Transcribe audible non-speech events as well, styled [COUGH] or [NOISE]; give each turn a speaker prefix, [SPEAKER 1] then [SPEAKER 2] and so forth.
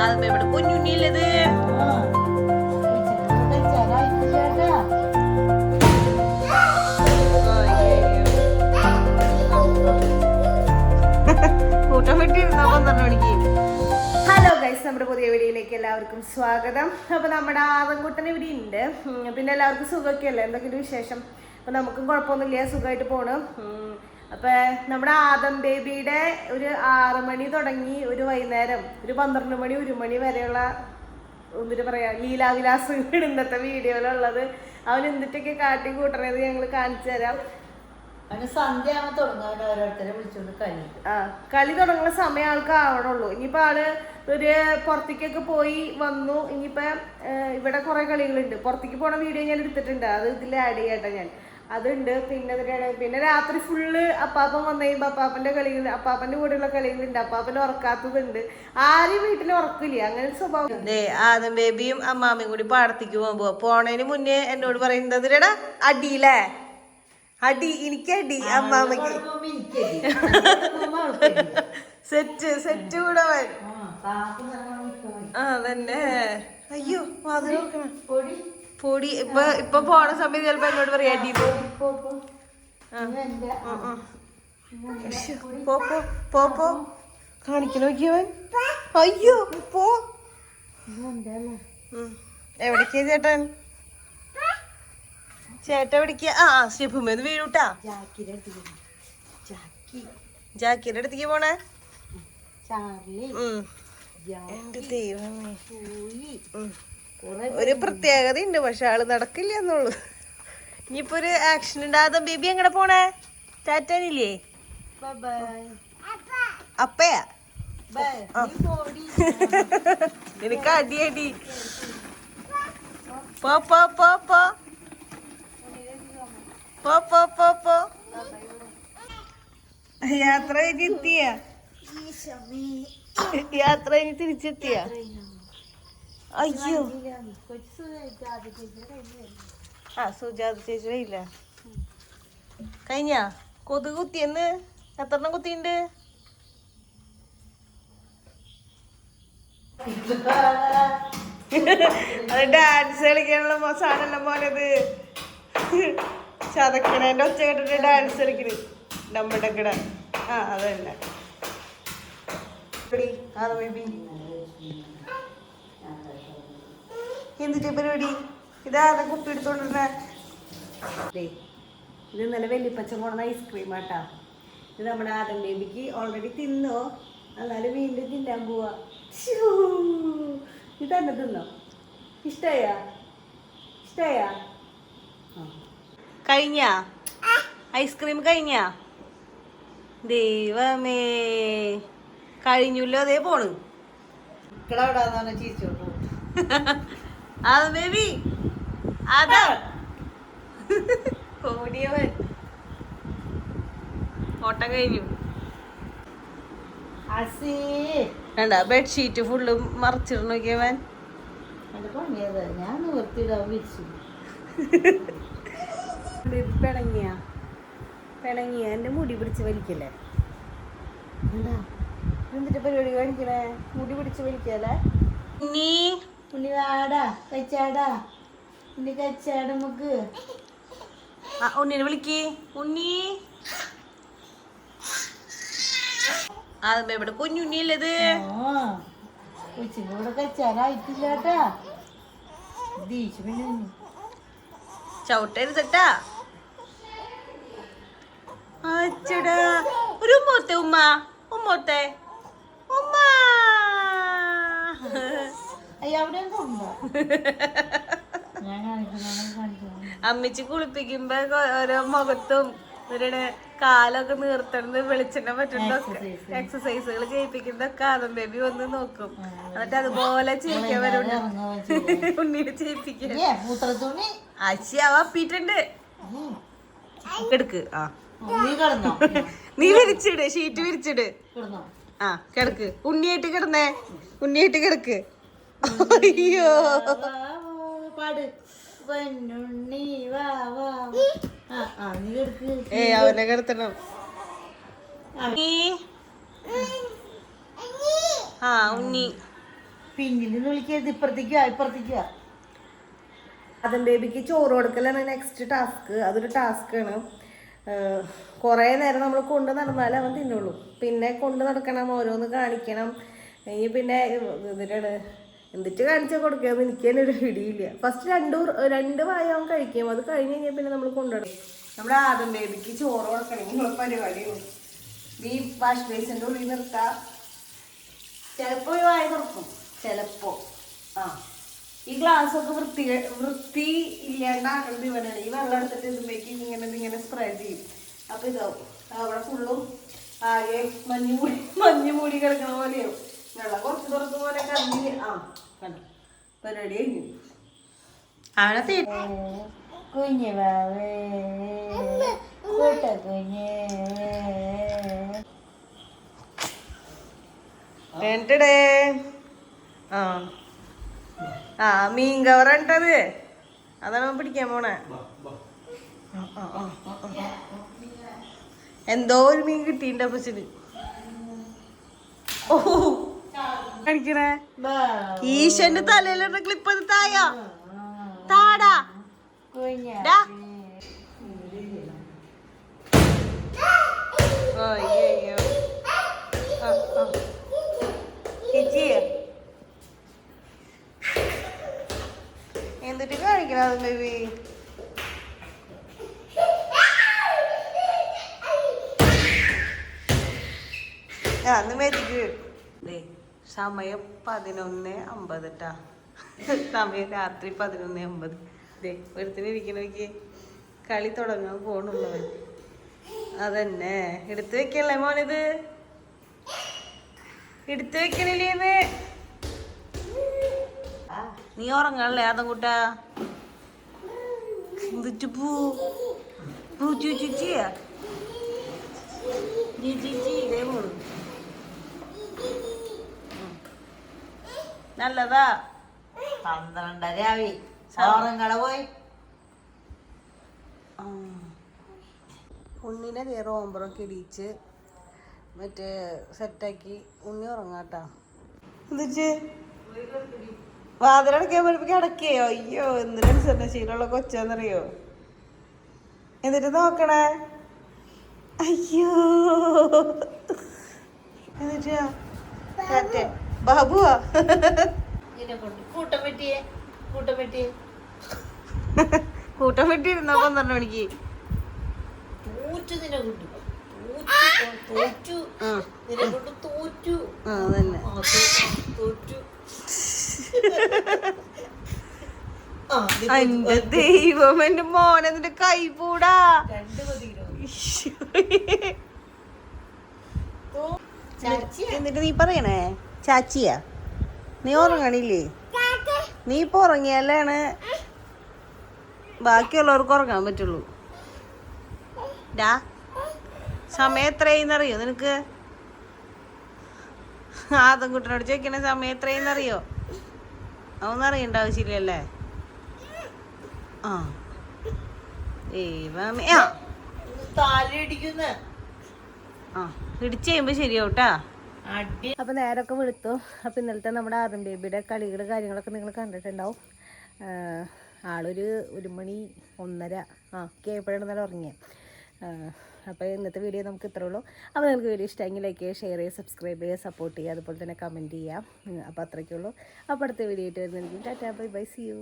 [SPEAKER 1] അത് ഇവിടെ കുഞ്ഞുണ്ണിയുള്ളത് കൂട്ടം വിട്ടിരുന്നോ പന്ത്രണ്ട് മണിക്ക് ഹലോ ഗൈസ് നമ്മുടെ പുതിയ വീഡിയോയിലേക്ക് എല്ലാവർക്കും സ്വാഗതം. അപ്പൊ നമ്മുടെ ആദംകുട്ടൻ ഇവിടെ ഉണ്ട്. പിന്നെ എല്ലാവർക്കും സുഖമൊക്കെ അല്ലേ എന്തൊക്കെയുണ്ട് വിശേഷം? അപ്പൊ നമുക്കും കുഴപ്പമൊന്നുമില്ല. സുഖമായിട്ട് പോണ്. ഉം, അപ്പൊ നമ്മുടെ ആദം ബേബിയുടെ ഒരു ആറ് മണി തുടങ്ങി ഒരു വൈകുന്നേരം ഒരു പന്ത്രണ്ട് മണി ഒരു മണി വരെയുള്ള എന്നിട്ട് പറയാ ലീലാവിലാസങ്ങൾ ഇന്നത്തെ വീഡിയോയിലുള്ളത്. അവൻ എന്തിട്ടൊക്കെ കാട്ടി കൂട്ടണത് ഞങ്ങൾ കാണിച്ചു തരാം.
[SPEAKER 2] കളി.
[SPEAKER 1] തുടങ്ങുന്ന സമയം ആൾക്ക് ആവണുള്ളൂ. ഇനിയിപ്പോ ആൾ ഒരു പുറത്തേക്കൊക്കെ പോയി വന്നു. ഇനിയിപ്പോ ഇവിടെ കുറെ കളികളുണ്ട്. പുറത്തേക്ക് പോണ വീഡിയോ ഞാൻ എടുത്തിട്ടുണ്ട്. അത് ഇതിൽ ആഡ് ചെയ്യട്ടെ ഞാൻ. അതുണ്ട്. പിന്നെ പിന്നെ രാത്രി ഫുള്ള് അപ്പാപ്പൻ വന്നു കഴിയുമ്പോൾ അപ്പാപ്പന്റെ കളികൾ അപ്പാപ്പന്റെ കൂടെയുള്ള കളികളുണ്ട് അപ്പാപ്പൻ ഉറക്കാത്തതുണ്ട്. ആരും വീട്ടിൽ ഉറക്കില്ല. അങ്ങനെ ഒരു സ്വഭാവം. ആദം ബേബിയും അമ്മാമ്മയും കൂടി പാടത്തേക്ക് പോകുമ്പോൾ പോണേന് മുന്നേ എന്നോട് പറയുന്നത് "എടാ, അടിയിലേ? അടി എനിക്ക് അടി അമ്മാമ്മക്ക് സെറ്റ് സെറ്റ് കൂടെ ആ തന്നെ അയ്യോ വാതിൽ പൊടി ഇപ്പൊ ഇപ്പൊ പോണ സമയത്ത് ചിലപ്പോ എന്നോട് പറയാ പോ. പോ പോ. കാണിക്കണ നോക്കിയവൻ അയ്യോ പോ. എവിടേക്കാ ചേട്ടൻ? ചേട്ടൻ എവിടേക്കാ? ആ സ്റ്റെപ്പുമേന്ന് വീഴൂട്ടാ ജാക്കിയുടെ അടുത്തേക്ക് പോണേ. എന്റെ ദൈവമേ. ഒരു പ്രത്യേകത ഉണ്ട് പക്ഷെ ആൾ നടക്കില്ല എന്നുള്ളു. ഇനിയിപ്പോ ഒരു ആക്ഷൻ ഉണ്ടാകാതെ ബേബി എങ്ങനെ പോണേ? ടാറ്റാനില്ലേ? അപ്പയാ. നിനക്ക് അടി അടി പോ പോ പോ പോ. പോ പോ പോ പോ. യാത്ര കഴിഞ്ഞ് എത്തിയ? യാത്ര കഴിഞ്ഞ് തിരിച്ചെത്തിയ? അയ്യോ. ആ സുജാത ചേച്ചി ഇല്ല കഴിഞ്ഞ? കൊതുക് കുത്തിയെന്ന് എത്രണ്ണം കുത്തിണ്ട് അത് ഡാൻസ് കളിക്കാനുള്ള സാധനമല്ല മോനത്. ചതക്കണേന്റെ ഒച്ച കേട്ടിട്ട് ഡാൻസ് കളിക്കണ്. നമ്മുടെ കിട ആ അതല്ല. ആദം ബേബി എന്തിന്റെ പരിപാടി ഇതാതെ കുപ്പി എടുത്തോണ്ടിരുന്നേ. ഇത് ഇന്നലെ വെല്ലിപ്പച്ച കൊണ്ടുവന്ന ഐസ്ക്രീം ആട്ടാ ഇത് നമ്മുടെ ആദം ബേബിക്ക് ഓൾറെഡി തിന്നോ? എന്നാലും വീണ്ടും തിന്നാൻ പോവാ. ശ്ശൂ. ഇത് തന്നെ തിന്നോ? ഇഷ്ടയാ? ഇഷ്ടയാ? കഴിഞ്ഞ? ഐസ്ക്രീം കഴിഞ്ഞ? ദൈവമേ കഴിഞ്ഞല്ലോ അതേ പോണ്.
[SPEAKER 2] ഇക്കടവിടാന്നാണ് ചീച്ചോട്ടു? [LAUGHS]
[SPEAKER 1] അത് ബേബി അതാ. ഓടിയവൻ [LAUGHS] ഓട്ടം കഴിഞ്ഞു. വേണ്ട ബെഡ്ഷീറ്റ് ഫുള്ള് മറിച്ചിട നോക്കിയവൻ
[SPEAKER 2] ഞാൻ നിവർത്തിയിടാൻ വിരിച്ചു.
[SPEAKER 1] പിണങ്ങിയ. പിണങ്ങിയ. എന്റെ മുടി പിടിച്ച് വലിക്കല്ലേ? എന്താ? എന്നിട്ട് പരിപാടി കാണിക്കണേ? മുടി പിടിച്ച് വലിക്കല്ലേ? നീ
[SPEAKER 2] ഉണ്ണി വാടാ കച്ചാടാ ഉണ്ണി കച്ചാട നമുക്ക്.
[SPEAKER 1] ആ ഉണ്ണിനെ വിളിക്ക്. ഉണ്ണി. അത് ഇവിടെ കുഞ്ഞുണ്ണിയല്ലത്
[SPEAKER 2] ആ കൊച്ചിന്റെ കൂടെ കച്ചാടായിട്ടില്ല കേട്ടാ ദീശ പിന്നെ
[SPEAKER 1] ചവിട്ടരുതട്ടാ അച്ചടാ ഒരു ഉമ്മോത്തെ ഉമ്മ. ഉമ്മോത്തെ ഉമ്മ
[SPEAKER 2] അയ്യ അവിടെ ഉണ്ടോ ഞാൻ കാണിക്കണം കാണിക്കണം
[SPEAKER 1] അമ്മച്ചി കുളിപ്പിക്കുമ്പോ ഓരോ മുഖത്തും ഇവരുടെ കാലൊക്കെ നീർത്തണത് വെളിച്ചെണ്ണ പറ്റുന്നതൊക്കെ. എക്സസൈസുകൾ ചെയ്യിപ്പിക്കുന്നതൊക്കെ ആദം ബേബി വന്ന് നോക്കും. എന്നിട്ട് അതുപോലെ ചെയ്യിക്കവരുണ്ട് [LAUGHS] ഉണ്ണീനെ ചെയ്യിപ്പിക്കാൻ.
[SPEAKER 2] ഏ മൂത്രത്തുണി?
[SPEAKER 1] അച്ചി അവ അപ്പിട്ടുണ്ട് എടുക്ക്. ആ.
[SPEAKER 2] നീ
[SPEAKER 1] വിരിച്ചിട് ഷീറ്റ് വിരിച്ചിട്. ആ കിടക്ക്. ഉണ്ണിയായിട്ട് കിടന്നേ. ഉണ്ണിയായിട്ട് കിടക്ക്. അയ്യോ.
[SPEAKER 2] പാട്. പൊന്നുണ്ണി വാ വാ.
[SPEAKER 1] ഏ അവനെ കിടത്തണം. ആ. ഉണ്ണി.
[SPEAKER 2] പിന്നിൽ വിളിക്കരുത്. ഇപ്പുറത്തേക്ക് ഇപ്പുറത്തേക്ക് വാ.
[SPEAKER 1] അതും ബേബിക്ക് ചോറ് കൊടുക്കലാണ് നെക്സ്റ്റ് ടാസ്ക് അതൊരു ടാസ്ക്കാണ് കുറേ നേരം നമ്മൾ കൊണ്ട് നടന്നാലേ അവൻ തിന്നുള്ളൂ. പിന്നെ കൊണ്ട് നടക്കണം ഓരോന്ന് കാണിക്കണം. ഇനി പിന്നെ ഇതിനാണ് എന്നിട്ട് കാണിച്ചാൽ കൊടുക്കാമെന്ന് എനിക്ക് തന്നെ ഒരു പിടിയില്ല ഫസ്റ്റ് രണ്ടു രണ്ട് വായ അവൻ കഴിക്കും. അത് കഴിഞ്ഞ് കഴിഞ്ഞാൽ പിന്നെ നമ്മൾ കൊണ്ടുപോകണം നമ്മുടെ ആദ്യം ബേബിക്ക് ചോറ് കൊടുക്കണമെങ്കിൽ ഉള്ള പരിപാടിയാണ് ഈ വാഷ് ബേസിന്റെ ഉള്ളിൽ നിർത്താം. ചിലപ്പോൾ ഈ വായ തുറക്കും. ചിലപ്പോൾ ആ. ഈ ഗ്ലാസ് ഒക്കെ വൃത്തി വൃത്തി ഇല്ലാണ്ടാക്കുന്നത് ഇവനാണ്. ഈ വെള്ളം എടുത്തിട്ട് ഇതുമ്പേക്ക് ഇങ്ങനെ ഇങ്ങനെ സ്പ്രെഡ് ചെയ്യും. അപ്പോൾ ഇതാവും. അവിടെ ഫുള്ളും ആകെ മഞ്ഞ് മൂടി മഞ്ഞ് മൂടി കിടക്കണ പോലെയാവും. കുറച്ച് പോലെ ആ കണ്ടു? പരിപാടി കഴിഞ്ഞു
[SPEAKER 2] അവനെ തീ കുഞ്ഞ് വാവേ. കൂട്ട കുഞ്ഞ്.
[SPEAKER 1] വേണ്ടടേ ആ. ആ മീൻ കവറണ്ടത് അതാണ് പിടിക്കാൻ പോണേ. എന്തോ ഒരു മീൻ കിട്ടിയിട്ടുണ്ട് അപ്പച്ചന്. ഓ കാണിക്കണേ? ഈശന്റെ തലയിലുള്ള ക്ലിപ്പ് അത് തായോ? താടാ. എന്നിട്ട് കാണിക്കണം ബേബി? ആ അന്ന് മേടിക്ക്. ദേ സമയം പതിനൊന്ന് അമ്പത് ട്ടാ. സമയം രാത്രി പതിനൊന്ന് അമ്പത്. ദേ ഒരുത്തിന് ഇരിക്കണക്ക് കളി തുടങ്ങാൻ പോണുള്ളവൻ. അതന്നെ. എടുത്തു വെക്കല്ലേ മോനിത്? എടുത്തു വെക്കണില്ലേന്ന് നീ ഉറങ്ങണല്ലേ അതും കൂട്ടാ എന്നിട്ട് പൂ പൂ ചുച്ചിച്ചിയാ ഇതേ മോൾ. നല്ലതാ.
[SPEAKER 2] പന്ത്രണ്ടര ആവി ഓറങ്ങള പോയി.
[SPEAKER 1] ഉണ്ണിനെ കയറി ഓമ്പറൊക്കെ ഇടിച്ച് മറ്റേ സെറ്റാക്കി ഉണ്ണി ഉറങ്ങാട്ടാ. എന്നിട്ട് വാതിലടക്കാൻ വരുമ്പോ കിടക്കുകയോ അയ്യോ എന്തിനനുസരിച്ച് ശീലമുള്ള കൊച്ചാന്നറിയോ? എന്നിട്ട് നോക്കണേ. അയ്യോ. എന്നിട്ട് ബാബുവാ
[SPEAKER 2] കൂട്ടം
[SPEAKER 1] വിട്ടിരുന്നോ പന്ത്രണ്ട് മണിക്ക് എന്റെ ദൈവം എന്റെ മോനെ നിന്റെ കൈ പൂടാ. എന്നിട്ട് നീ പറയണേ? ചാച്ചിയാ? നീ ഉറങ്ങണില്ലേ? നീ ഇപ്പൊ ഉറങ്ങിയാലാണ് ബാക്കിയുള്ളവർക്ക് ഉറങ്ങാൻ പറ്റുള്ളൂ. ഡാ സമയം എത്രയെന്നറിയോ നിനക്ക്? ആദം കുട്ടനോട് ചോദിക്കണ സമയം എത്രയെന്നറിയോ അതൊന്നും അറിയണ്ട ആവശ്യമില്ലല്ലേ? ആ. ദൈവമേ. ആ. ഇടിച്ച് കഴിയുമ്പോൾ ശരിയാവൂട്ടാ. അപ്പോൾ നേരമൊക്കെ വെളുത്തു. അപ്പോൾ ഇന്നലത്തെ നമ്മുടെ ആദം ബേബിയുടെ കളികൾ കാര്യങ്ങളൊക്കെ നിങ്ങൾ കണ്ടിട്ടുണ്ടാവും. ആളൊരു ഒരു മണി ഒന്നര ആ ഒക്കെ ആയപ്പോഴാണ് നല്ല ഉറങ്ങിയത് അപ്പോൾ ഇന്നത്തെ വീഡിയോ നമുക്ക് ഇത്രേ ഉള്ളൂ. അപ്പോൾ നിങ്ങൾക്ക് വീഡിയോ ഇഷ്ടമെങ്കിൽ ലൈക്ക് ചെയ്യുക ഷെയർ ചെയ്യുക സബ്സ്ക്രൈബ് ചെയ്യുക സപ്പോർട്ട് ചെയ്യുക അതുപോലെ തന്നെ കമന്റ് ചെയ്യുക. അപ്പോൾ അത്രയ്ക്കുള്ളൂ അപ്പോൾ അടുത്ത വീഡിയോ ആയിട്ട് വരുന്നതായിരിക്കും. Tata bye bye see you